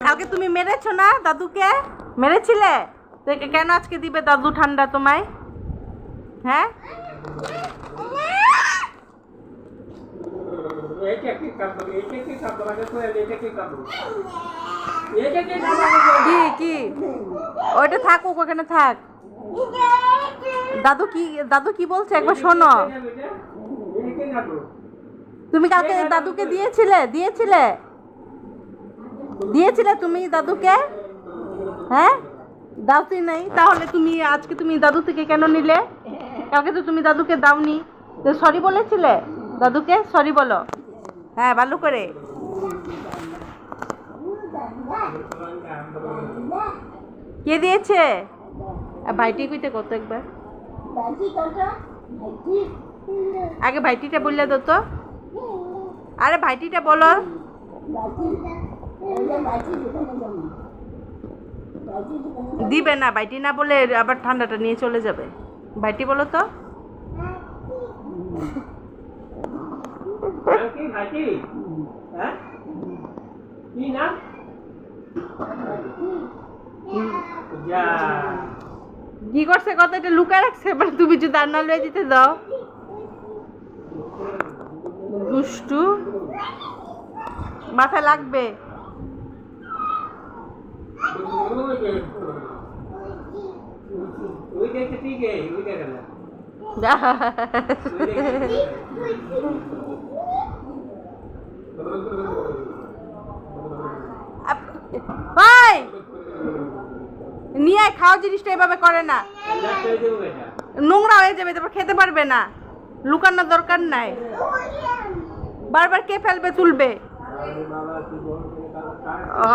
কালকে তুমি মেরেছো না দাদুকে? মেরেছিলে? কেন আজকে দিবে দাদু ঠান্ডা তোমায়? হ্যাঁ? কি কি ওইটা থাকুক ওখানে থাক। দাদু কি দাদু কি বলছে? একবার শোনো। তুমি কালকে দাদুকে দিয়েছিলে দিয়েছিলে? দিয়েছিলে তুমি দাদুকে? হ্যাঁ? দাওতি নাই। তাহলে তুমি আজকে তুমি দাদু থেকে কেন নিলে? কালকে তো তুমি দাদুকে দাওনি। তো সরি বলেছিলে? দাদুকে? সরি বলো। হ্যাঁ ভালো করে। কে দিয়েছে? ভাইটি কইতে কত একবার? আগে ভাইটিটা বললে তো। আরে ভাইটিটা বলো। দিবে না ভাইটি না বলে আবার ঠান্ডাটা নিয়ে চলে যাবে। ভাইটি বলো তো। কি হ্যাঁ? করছে? কত এটা লুকায় রাখছে? এবার তুমি যদি আর না লয়ে দিতে দাও। দুষ্টু। মাথায় লাগবে? নিয়ে খাওয়া জিনিসটা এভাবে করে না। নোংরা হয়ে যাবে, তারপর খেতে পারবে না। লুকানোর দরকার নাই। বারবার কে ফেলবে, তুলবে? ও